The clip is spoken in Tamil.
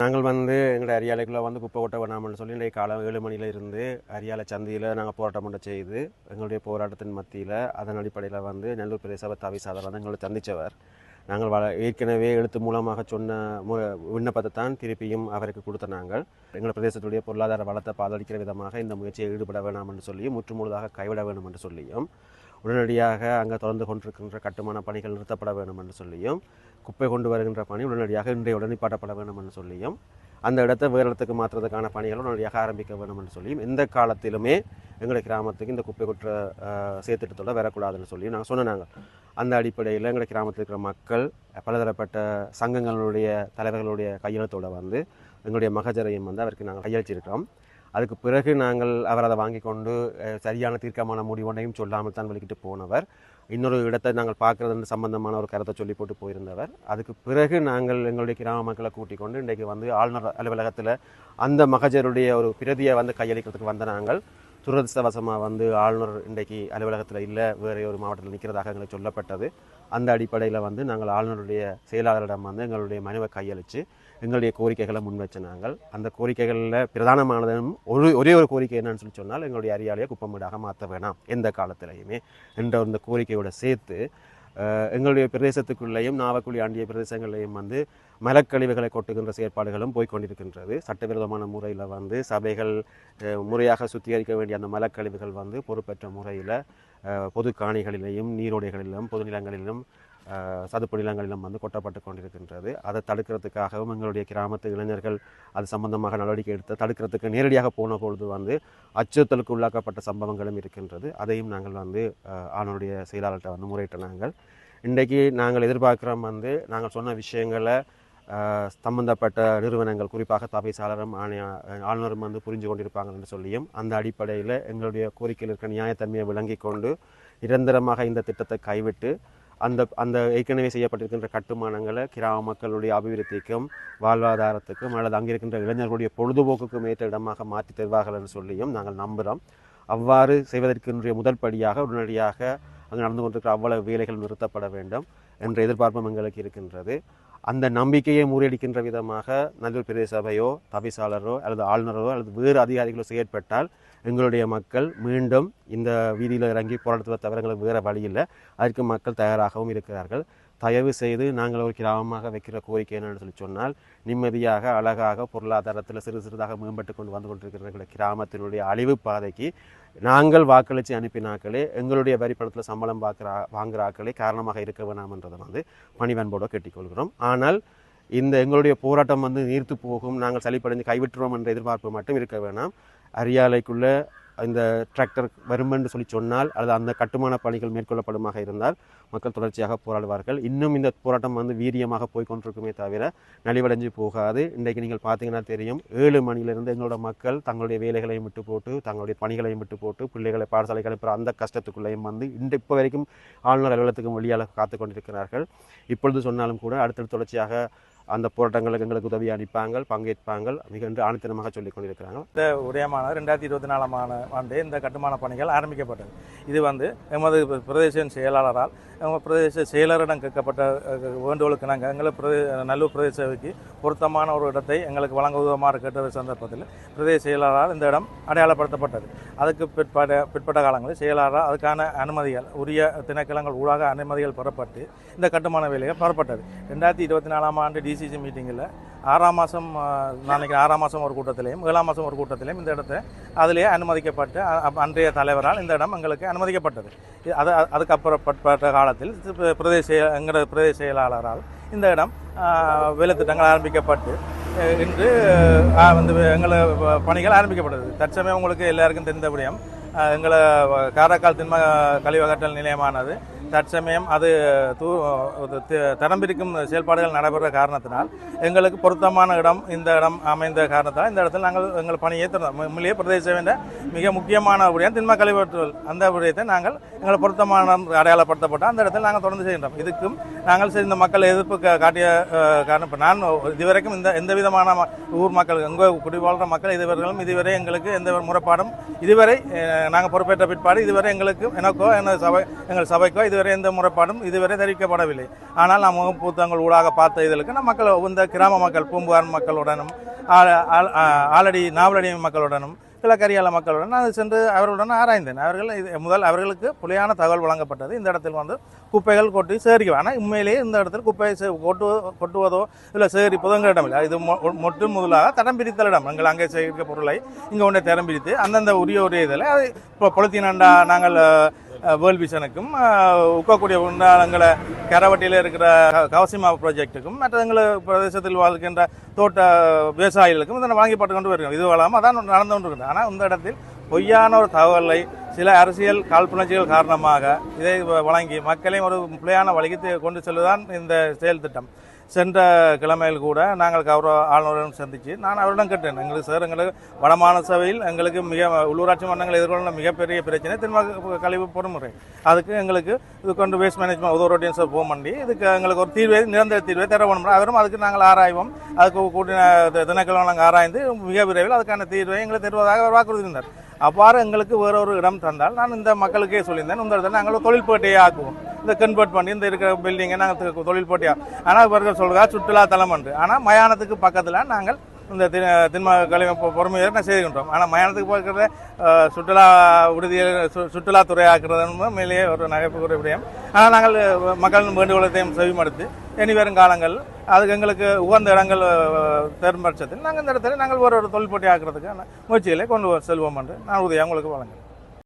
நாங்கள் வந்து எங்களுடைய அரியாலைக்குள்ளே வந்து குப்பை கொட்ட வேணாம்னு சொல்லி இன்றைக்கு காலம் ஏழு மணியில் இருந்து அரியாலை சந்தியில் நாங்கள் போராட்டம் பண்ண செய்து எங்களுடைய போராட்டத்தின் மத்தியில் அதன் அடிப்படையில் வந்து நெல்லூர் பிரதேச சபை தவிசாளர் வந்து எங்களை சந்தித்தவர் நாங்கள் வள ஏற்கனவே எழுத்து மூலமாக சொன்ன மு விண்ணப்பத்தை தான் திருப்பியும் அவருக்கு கொடுத்த நாங்கள். எங்கள் பிரதேசத்துடைய பொருளாதார வளத்தை பாதளிக்கிற விதமாக இந்த முயற்சியை ஈடுபட வேணாம் என்று சொல்லியும் முற்றுமுழுதாக கைவிட வேண்டும் என்று சொல்லியும் உடனடியாக அங்கே தொடர்ந்து கொண்டிருக்கின்ற கட்டுமான பணிகள் நிறுத்தப்பட வேண்டும் என்று சொல்லியும் குப்பை கொண்டு வருகின்ற பணி உடனடியாக இன்றைய உடனிப்பாட்டப்பட வேண்டும் என்று சொல்லியும் அந்த இடத்தை வேறு இடத்துக்கு மாற்றுறதுக்கான பணிகள் உடனடியாக ஆரம்பிக்க வேண்டும் என்று சொல்லியும் எந்த காலத்திலுமே எங்களுடைய கிராமத்துக்கு இந்த குப்பை குற்ற சேர்த்திட்டத்தோடு வரக்கூடாதுன்னு சொல்லி நாங்கள் சொன்னாங்க அந்த அடிப்படையில் எங்களுடைய கிராமத்தில் இருக்கிற மக்கள் பலதரப்பட்ட சங்கங்களுடைய தலைவர்களுடைய கையெழுத்தோடு வந்து எங்களுடைய மகஜரையும் வந்து அவருக்கு நாங்கள் கையளிச்சிருக்கிறோம். அதுக்கு பிறகு நாங்கள் அவர் அதை வாங்கி கொண்டு சரியான தீர்க்கமான முடிவொன்றையும் சொல்லாமல் தான் வெளிக்கிட்டு போனவர். இன்னொரு இடத்தை நாங்கள் பார்க்குறது சம்பந்தமான ஒரு கருத்தை சொல்லி போட்டு போயிருந்தவர். அதுக்கு பிறகு நாங்கள் எங்களுடைய கிராம மக்களை கூட்டிக் கொண்டு இன்றைக்கு வந்து ஆளுநர் அலுவலகத்தில் அந்த மகஜருடைய ஒரு பிரதியை வந்து கையளிக்கிறதுக்கு வந்த நாங்கள். துரதிருஷ்டவசமாக வந்து ஆளுநர் இன்றைக்கு அலுவலகத்தில் இல்லை வேறு ஒரு மாவட்டத்தில் நிற்கிறதாக எங்களுக்கு சொல்லப்பட்டது. அந்த அடிப்படையில் வந்து நாங்கள் ஆளுநருடைய செயலாளரிடம் வந்து எங்களுடைய மனுவை கையளித்து எங்களுடைய கோரிக்கைகளை முன்வச்ச நாங்கள் அந்த கோரிக்கைகளில் பிரதானமானதும் ஒரு ஒரே ஒரு கோரிக்கை என்னன்னு சொல்லி சொன்னால் எங்களுடைய அரியாலையை குப்பமீடாக மாற்ற வேணாம் எந்த காலத்திலையுமே என்ற அந்த கோரிக்கையோட சேர்த்து எங்களுடைய பிரதேசத்துக்குள்ளேயும் நாவக்குழி ஆண்டிய பிரதேசங்களையும் வந்து மலக்கழிவுகளை கொட்டுகின்ற செயற்பாடுகளும் போய்க்கொண்டிருக்கின்றது. சட்டவிரோதமான முறையில் வந்து சபைகள் முறையாக சுத்திகரிக்க வேண்டிய அந்த மலக்கழிவுகள் வந்து பொறுப்பற்ற முறையில் பொது காணிகளிலேயும் நீரோடைகளிலும் பொது நிலங்களிலும் அஹ், சதுப்பு நிலங்களிலும் வந்து கொட்டப்பட்டு கொண்டிருக்கின்றது. அதை தடுக்கிறதுக்காகவும் எங்களுடைய கிராமத்து இளைஞர்கள் அது சம்பந்தமாக நடவடிக்கை எடுத்து தடுக்கிறதுக்கு நேரடியாக போன பொழுது வந்து அச்சுறுத்தலுக்கு உள்ளாக்கப்பட்ட சம்பவங்களும் இருக்கின்றது. அதையும் நாங்கள் வந்து ஆணுடைய செயலாளர்கிட்ட வந்து முறையிட்ட நாங்கள். இன்றைக்கு நாங்கள் எதிர்பார்க்குறோம் வந்து நாங்கள் சொன்ன விஷயங்களை சம்பந்தப்பட்ட நிறுவனங்கள் குறிப்பாக தபைசாளரும் ஆணைய ஆளுநரும் வந்து புரிஞ்சு கொண்டிருப்பாங்க என்று சொல்லியும் அந்த அடிப்படையில் எங்களுடைய கோரிக்கையில் இருக்கிற நியாயத்தன்மையை விளங்கி கொண்டு நிரந்தரமாக இந்த திட்டத்தை கைவிட்டு அந்த அந்த ஏற்கனவே செய்யப்பட்டிருக்கின்ற கட்டுமானங்களை கிராம மக்களுடைய அபிவிருத்திக்கும் வாழ்வாதாரத்துக்கும் அல்லது அங்கே இருக்கின்ற இளைஞர்களுடைய பொழுதுபோக்குக்கும் ஏற்ற இடமாக மாற்றி தருவார்கள் என்று சொல்லியும் நாங்கள் நம்புகிறோம் அவ்வாறு செய்வதற்கின்றைய முதல் படியாக உடனடியாக அங்கு நடந்து கொண்டிருக்கிற அவ்வளவு வேலைகள் நிறுத்தப்பட வேண்டும் என்ற எதிர்பார்ப்பும் எங்களுக்கு இருக்கின்றது. அந்த நம்பிக்கையை முறியடிக்கின்ற விதமாக நல்லூர் பிரதேச சபையோ தவிசாளரோ அல்லது ஆளுநரோ அல்லது வேறு அதிகாரிகளோ செயற்பட்டால் எங்களுடைய மக்கள் மீண்டும் இந்த வீதியில் இறங்கி போராட்டத்தை தவிர எங்களுக்கு வேறு வழி இல்லை. அதற்கு மக்கள் தயாராகவும் இருக்கிறார்கள். தயவு செய்து நாங்கள் ஒரு கிராமமாக வைக்கிற கோரிக்கை என்னென்னு சொல்லி சொன்னால் நிம்மதியாக அழகாக பொருளாதாரத்தில் சிறு சிறிதாக மேம்பட்டு கொண்டு வந்து கொண்டிருக்கிற கிராமத்தினுடைய அழிவு பாதைக்கு நாங்கள் வாக்களித்து அனுப்பினாக்களே எங்களுடைய வரி பணத்தில் சம்பளம் பார்க்குற வாங்குற ஆக்களே காரணமாக இருக்க வேணாம்ன்றதை வந்து பணிவன்போடு கேட்டுக்கொள்கிறோம். ஆனால் இந்த எங்களுடைய போராட்டம் வந்து நீர்த்து போகும் நாங்கள் சளிப்படைந்து கைவிட்டுறோம் என்ற எதிர்பார்ப்பு மட்டும் இருக்க வேணாம். அரியாலைக்குள்ள இந்த டிராக்டர் வரும்ன்று சொல்லி சொன்னால் அல்லது அந்த கட்டுமான பணிகள் மேற்கொள்ளப்படுமாக இருந்தால் மக்கள் தொடர்ச்சியாக போராடுவார்கள். இன்னும் இந்த போராட்டம் வந்து வீரியமாக போய் கொண்டிருக்குமே தவிர நலிவடைஞ்சு போகாது. இன்றைக்கு நீங்கள் பார்த்தீங்கன்னா தெரியும் ஏழு மணியிலிருந்து எங்களோட மக்கள் தங்களுடைய வேலைகளையும் விட்டு போட்டு தங்களுடைய பணிகளையும் விட்டு போட்டு பிள்ளைகளை பாடசாலைக்கு அனுப்புகிற அந்த கஷ்டத்துக்குள்ளேயும் வந்து இந்த இப்போ வரைக்கும் ஆளுநர் அலுவலகத்துக்கு வெளியால் காத்து கொண்டிருக்கிறார்கள். இப்பொழுது சொன்னாலும் கூட அடுத்தடுத்து தொடர்ச்சியாக அந்த போராட்டங்களுக்கு எங்களுக்கு உதவி அளிப்பாங்கள் பங்கேற்பாங்கள் என்று ஆணித்தனமாக சொல்லிக் கொண்டிருக்கிறாங்க. இந்த உதயமான ரெண்டாயிரத்தி இருபத்தி நாலாம் ஆண்டு ஆண்டு இந்த கட்டுமான பணிகள் ஆரம்பிக்கப்பட்டது. இது வந்து எமது பிரதேச செயலாளரால் எமது பிரதேச செயலரிடம் கேட்கப்பட்ட வேண்டுகோளுக்கு நாங்கள் எங்களை பிரதே நல்லூர் பிரதேச பொருத்தமான ஒரு இடத்தை எங்களுக்கு வழங்க உதவுமாறு கேட்ட சந்தர்ப்பத்தில் பிரதேச செயலாளரால் இந்த இடம் அடையாளப்படுத்தப்பட்டது. அதுக்கு பிற்பட பிற்பட்ட காலங்களில் செயலாளரால் அதுக்கான அனுமதிகள் உரிய திணைக்களங்கள் ஊடாக அனுமதிகள் பெறப்பட்டு இந்த கட்டுமான வேலைகள் பெறப்பட்டது ரெண்டாயிரத்தி இருபத்தி நாலாம் ஆண்டு டிசிசி மீட்டிங்கில் ஆறாம் மாதம் நாளைக்கு ஆறாம் மாதம் ஒரு கூட்டத்திலையும் ஏழாம் மாதம் ஒரு கூட்டத்திலையும் இந்த இடத்த அதிலேயே அனுமதிக்கப்பட்டு அன்றைய தலைவரால் இந்த இடம் எங்களுக்கு அனுமதிக்கப்பட்டது. அது அதுக்கப்புறப்பட்ட காலத்தில் பிரதேச எங்களது எங்களோட பிரதேச செயலாளரால் இந்த இடம் வேலைத்திட்டங்கள் ஆரம்பிக்கப்பட்டு இன்று வந்து எங்களை பணிகள் ஆரம்பிக்கப்பட்டது. தற்சமயம் உங்களுக்கு எல்லாருக்கும் தெரிந்தபடியும் எங்களை காரைக்கால் திண்ம கழிவகற்றல் நிலையமானது தற்சமயம் அது தூ அது செயல்பாடுகள் நடைபெற காரணத்தினால் எங்களுக்கு பொருத்தமான இடம் இந்த இடம் அமைந்த காரணத்தால் இந்த இடத்தில் நாங்கள் எங்கள் பணியை தொடர்ந்தோம் உண்மையிலேயே பிரதேச வேண்ட மிக முக்கியமான விடயம் திண்ம கழிவற்றல் அந்த விடயத்தை நாங்கள் எங்களை பொருத்தமான அடையாளப்படுத்தப்பட்ட அந்த இடத்தில் நாங்கள் தொடர்ந்து செய்கின்றோம். இதுக்கும் நாங்கள் செய்த இந்த மக்கள் எதிர்ப்பு காட்டிய காரணம் இப்போ நான் இதுவரைக்கும் இந்த எந்த விதமான ம- ஊர் மக்கள் எங்கள் குடிவாழ்கிற மக்கள் இதுவர்களும் இதுவரை எங்களுக்கு எந்த முறைப்பாடும் இதுவரை நாங்கள் பொறுப்பேற்ற பிற்பாடு இதுவரை எங்களுக்கு எனக்கோ எனது சபை எங்கள் சபைக்கோ இது இதுவரை எந்த முறைப்பாடும் இதுவரை தெரிவிக்கப்படவில்லை ஆனால் நாம் முகப்புத்தகங்கள் ஊடாக பார்த்த இதழுக்கு நம்ம மக்கள் இந்த கிராம மக்கள் பூம்புகார் மக்களுடனும் ஆலடி நாவலடி மக்களுடனும் கிழக்கரியால மக்களுடன் நான் சென்று அவர்களுடன் ஆராய்ந்தேன். அவர்கள் இது முதல் அவர்களுக்கு புலியான தகவல் வழங்கப்பட்டது. இந்த இடத்தில் வந்து குப்பைகள் கொட்டி சேகரிக்கும் ஆனால் உண்மையிலேயே இந்த இடத்தில் குப்பையை கொட்டு கொட்டுவதோ இல்லை சேகரிப்பதோ எங்கள் இடம் இல்லை இது மொ- மொட்டு முதலாக தடம் பிரித்தல் இடம். எங்கள் அங்கே சேகரிக்க பொருளை இங்கே ஒன்றை தரம் பிரித்து அந்தந்த உரிய உரிய இதில் அது இப்போ பொலித்தீனண்டா நாங்கள் வேர்ல்ட் விஷனுக்கும் உக்கக்கூடிய உண்டாளங்களை கரவட்டியில் இருக்கிற கவசிமா ப்ராஜெக்ட்டுக்கும் மற்ற எங்கள் பிரதேசத்தில் வாழ்கின்ற தோட்ட விவசாயிகளுக்கும் இதனை வாங்கிப்பட்டு கொண்டு வருகிறோம். இது வளாமல் அதான் நடந்து கொண்டிருக்கிறது. ஆனால் இந்த இடத்தில் பொய்யான ஒரு தகவலை சில அரசியல் காழ்ப்புணர்ச்சிகள் காரணமாக இதை வ- வழங்கி மக்களையும் ஒரு பிள்ளையான வழிக்கு கொண்டு செல்வதுதான் இந்த செயல் திட்டம். சென்ற கிழமையில் கூட நாங்கள் கௌரவ ஆளுநருடன் சந்தித்து நான் அவரிடம் கேட்டேன் எங்களுக்கு சார் எங்களுக்கு வடமான சபையில் எங்களுக்கு மிக உள்ளூராட்சி மன்றங்கள் எதிர்கொள்ள மிகப்பெரிய பிரச்சனை திரும்ப கழிவு பொறுமுறை. அதுக்கு எங்களுக்கு இது கொண்டு வேஸ்ட் மேனேஜ்மெண்ட் உதவுரோட்டியும் சார் போக பண்ணி இதுக்கு எங்களுக்கு ஒரு தீர்வை நிரந்தர தீர்வை தர வேணும் அவரும் அதுக்கு நாங்கள் ஆராய்வோம். அதுக்கு கூட்டின தினக்கிழமை நாங்கள் ஆராய்ந்து மிக விரைவில் அதுக்கான தீர்வை எங்களுக்கு தருவதாக அவர் வாக்குறுதி இருந்தார் அவ்வாறு எங்களுக்கு வேறொரு இடம் தந்தால் நான் இந்த மக்களுக்கே சொல்லியிருந்தேன் இந்த இடத்துல நாங்கள் ஒரு தொழில் போட்டியை ஆக்குவோம். இந்த கன்வெர்ட் பண்ணி இந்த இருக்கிற பில்டிங்கை நாங்கள் தொழில் போட்டியா? ஆனால் இவர்கள் சொல்கிறா சுற்றுலா தலம் என்று. ஆனால் மயானத்துக்கு பக்கத்தில் நாங்கள் இந்த தி- திண்ம கழிவு பொ- பொறுமையை நான் செய்கின்றோம் ஆனால் மயானத்துக்கு போகிறத சுற்றுலா விடுதியில் சு சுற்றுலாத்துறை ஆக்கிறது மேலேயே ஒரு நகைப்புக்குரிய விடயம் ஆனால் நாங்கள் மக்களின் வேண்டுகோளத்தையும் செவிமடுத்து இனி வரும் காலங்கள் அதுக்கு எங்களுக்கு உகந்த இடங்கள் அஹ், பட்சத்தில் நாங்கள் இந்த இடத்துல நாங்கள் ஒரு ஒரு தொழில் போட்டி ஆக்குறதுக்கான முயற்சிகளை கொண்டு செல்வோம் என்று நான் உதவி உங்களுக்கு வழங்குகிறேன்.